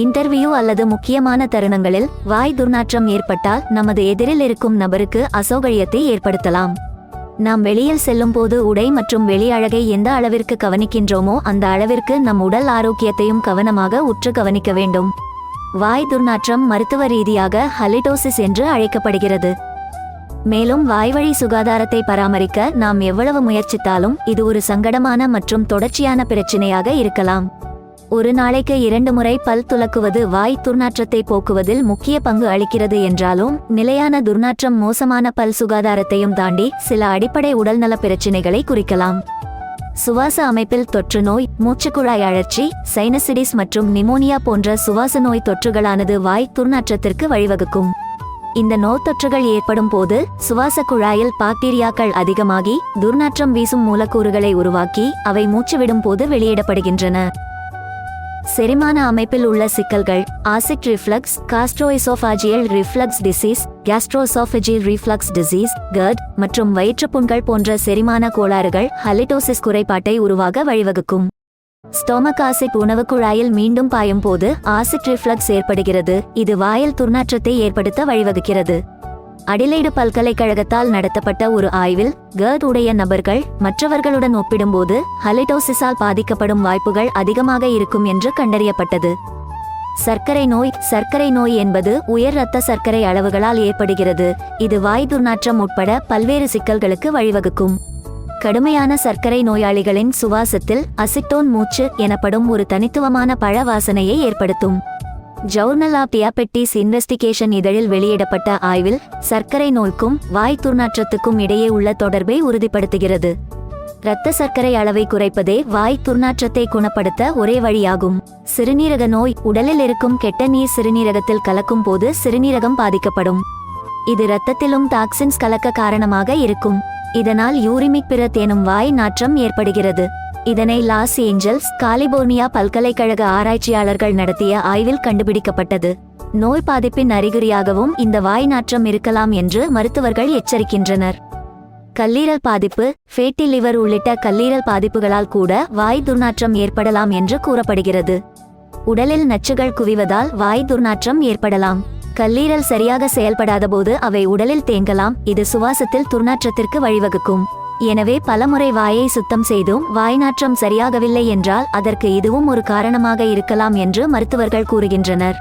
Interview அல்லது முக்கியமான தருணங்களில் வாய் துர்நாற்றம் ஏற்பட்டால் நமது எதிரில் இருக்கும் நபருக்கு அசௌகரியத்தை ஏற்படுத்தலாம். நாம் வெளியில் செல்லும் போது உடை மற்றும் வெளி அழகை எந்த அளவிற்கு கவனிக்கின்றோமோ அந்த அளவிற்கு நம் உடல் ஆரோக்கியத்தையும் கவனமாக உற்று கவனிக்க வேண்டும். வாய் துர்நாற்றம் மருத்துவ ரீதியாக ஹலிடோசிஸ் என்று அழைக்கப்படுகிறது. மேலும் வாய்வழி சுகாதாரத்தை பராமரிக்க நாம் எவ்வளவு முயற்சித்தாலும் இது ஒரு சங்கடமான மற்றும் தொடர்ச்சியான பிரச்சினையாக இருக்கலாம். ஒரு நாளைக்கு இரண்டு முறை பல் துலக்குவது வாய் துர்நாற்றத்தை போக்குவதில் முக்கிய பங்கு அளிக்கிறது என்றாலும் நிலையான துர்நாற்றம் மோசமான பல் சுகாதாரத்தையும் தாண்டி சில அடிப்படை உடல்நல பிரச்சினைகளை குறிக்கலாம். சுவாச அமைப்பில் தொற்று நோய் மூச்சுக்குழாய் அழற்சி சைனசிடிஸ் மற்றும் நிமோனியா போன்ற சுவாச நோய் தொற்றுகளானது வாய் துர்நாற்றத்திற்கு வழிவகுக்கும். இந்த நோய்த்தொற்றுகள் ஏற்படும் போது சுவாச குழாயில் பாக்டீரியாக்கள் அதிகமாகி துர்நாற்றம் வீசும் மூலக்கூறுகளை உருவாக்கி அவை மூச்சுவிடும் போது வெளியிடப்படுகின்றன. செரிமான அமைப்பில் உள்ள சிக்கல்கள் acid reflux gastroesophageal reflux disease gastroesophageal reflux disease GERD மற்றும் வயிற்றுப்புண்கள் போன்ற செரிமான கோளாறுகள் ஹலிடோசிஸ் குறைபாட்டை உருவாக வழிவகுக்கும். ஸ்டோமக் ஆசிட் உணவு குழாயில் மீண்டும் பாயும் போது ஆசிட் ரிஃப்ளக்ஸ் ஏற்படுகிறது. இது வாயில் துர்நாற்றத்தை ஏற்படுத்த வழிவகுக்கிறது. அடிலைடு பல்கலைக்கழகத்தால் நடத்தப்பட்ட ஒரு ஆய்வில் கர்ட் உடைய நபர்கள் மற்றவர்களுடன் ஒப்பிடும்போது ஹலிடோசிஸால் பாதிக்கப்படும் வாய்ப்புகள் அதிகமாக இருக்கும் என்று கண்டறியப்பட்டது. சர்க்கரை நோய் சர்க்கரை நோய் என்பது உயர் இரத்த சர்க்கரை அளவுகளால் ஏற்படுகிறது. இது வாய் துர்நாற்றம் உட்பட பல்வேறு சிக்கல்களுக்கு வழிவகுக்கும். கடுமையான சர்க்கரை நோயாளிகளின் சுவாசத்தில் அசிட்டோன் மூச்சு எனப்படும் ஒரு தனித்துவமான பழ வாசனையை ஏற்படுத்தும். ஜவுர்னல் ஆஃப் டியாபெட்டிஸ் இன்வெஸ்டிகேஷன் இதழில் வெளியிடப்பட்ட ஆய்வில் சர்க்கரை நோய்க்கும் வாய் துர்நாற்றத்துக்கும் இடையே உள்ள தொடர்பை உறுதிப்படுத்துகிறது. இரத்த சர்க்கரை அளவை குறைப்பதே வாய் துர்நாற்றத்தை குணப்படுத்த ஒரே வழியாகும். சிறுநீரக நோய் உடலில் இருக்கும் கெட்ட நீர் சிறுநீரகத்தில் கலக்கும் போது சிறுநீரகம் பாதிக்கப்படும். இது இரத்தத்திலும் டாக்ஸின்ஸ் கலக்க காரணமாக இருக்கும். இதனால் யூரிமிக் பிறத் எனும் வாய் நாற்றம் ஏற்படுகிறது. இதனை லாஸ் ஏஞ்சல்ஸ் காலிபோர்னியா பல்கலைக்கழக ஆராய்ச்சியாளர்கள் நடத்திய ஆய்வில் கண்டுபிடிக்கப்பட்டது. நோய் பாதிப்பின் அறிகுறியாகவும் இந்த வாய் நாற்றம் இருக்கலாம் என்று மருத்துவர்கள் எச்சரிக்கின்றனர். கல்லீரல் பாதிப்பு ஃபேட்டி லிவர் உள்ளிட்ட கல்லீரல் பாதிப்புகளால் கூட வாய் துர்நாற்றம் ஏற்படலாம் என்று கூறப்படுகிறது. உடலில் நச்சுகள் குவிவதால் வாய் துர்நாற்றம் ஏற்படலாம். கல்லீரல் சரியாக செயல்படாத போது அவை உடலில் தேங்கலாம் இது சுவாசத்தில் துர்நாற்றத்திற்கு வழிவகுக்கும். எனவே பலமுறை வாயை சுத்தம் செய்தும் வாய்நாற்றம் சரியாகவில்லை என்றால் அதற்கு இதுவும் ஒரு காரணமாக இருக்கலாம் என்று மருத்துவர்கள் கூறுகின்றனர்.